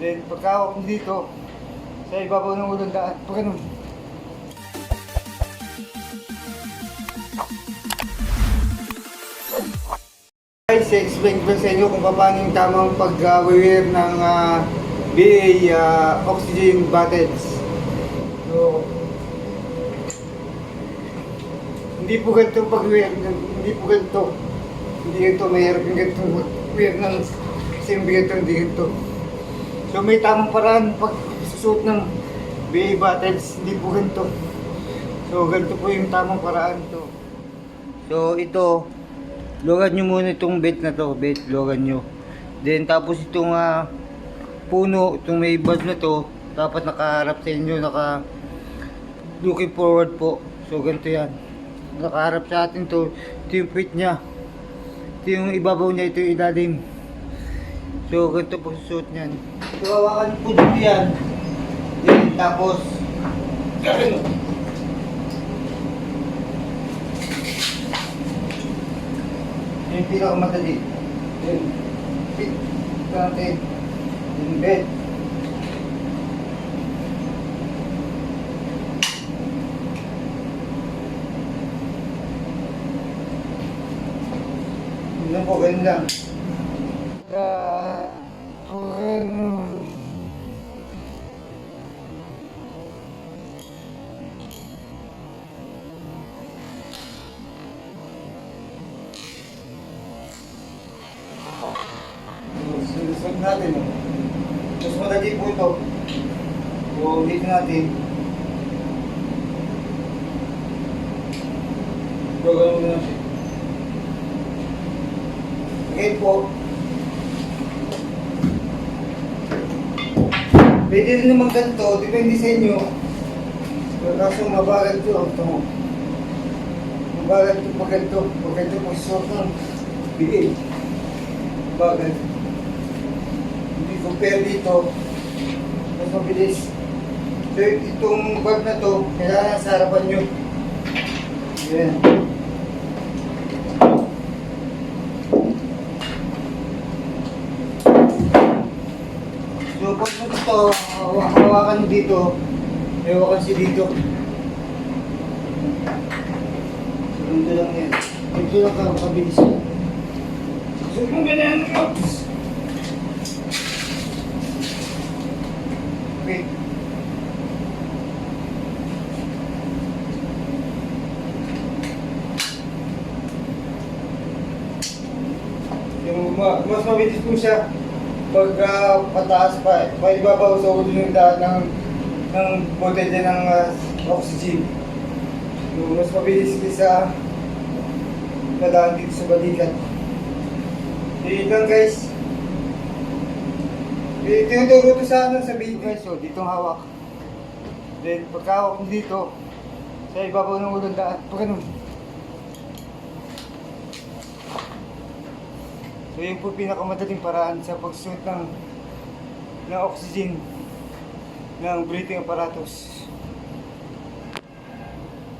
Then pagkawak mo dito, sa ibabaw ng ulong daan, pag ganun. Guys, explain ko sa inyo kung paano yung tamang pag-wear ng ah, BA ah, oxygen bottles. So, hindi po ganito pag-wear, hindi po ganito. Hindi ganito, mahirap yung ganito wear ng yung ganito, hindi ganito. So may tamang paraan pag susuot ng BA bottles, hindi po ganito. So ganito po yung tamang paraan to. So ito, logan nyo muna itong bait na to, bait, logan nyo. Then tapos itong ah, puno, itong may bud na to, dapat nakaharap sa inyo, naka looking forward po. So ganito yan. Nakaharap sa atin to, ito yung feet niya. Ito yung ibabaw niya, ito yung ilalim. So ganito po susuot niyan. So hawakan po dito yan. Then tapos, ganun. Yung pinakamadali. Yung fit natin. Yung bed. Lang po, ganun lang. Sinusunod natin. oh. Mas madali po ito. So, dito natin. Gagawin mo na siya. Okay po. Pwede rin naman ganito, depende sa inyo. Kaso mabagal ito. Ito mo. Mabagal ito pag ganito. Pag ganito pag suot ng bigay. Mabagal. Hindi compare dito. Mas mabilis. So itong bag na to, kailangan sa harapan nyo. Ayan. So pag mo dito, hawa- hawakan dito, hawakan si dito. So dito lang yan. Dito lang ka, mabilis yan. So kung ganyan, oops! Yung ma- mas mabilis po siya pag ah, pataas pa, may ibabaw sa ulo ng daan ng, ng botella ng ah, oxygen. Yung mas mabilis kaysa nadaan dito sa balikat. Yun lang guys. Eh, Tinuturo to sa ano sa video guys, so ditong hawak. Then pagkahawak dito, sa ibabaw ng ulo daan, pag. So yun po pinakamadaling paraan sa pagsuot ng, ng oxygen ng breathing apparatus.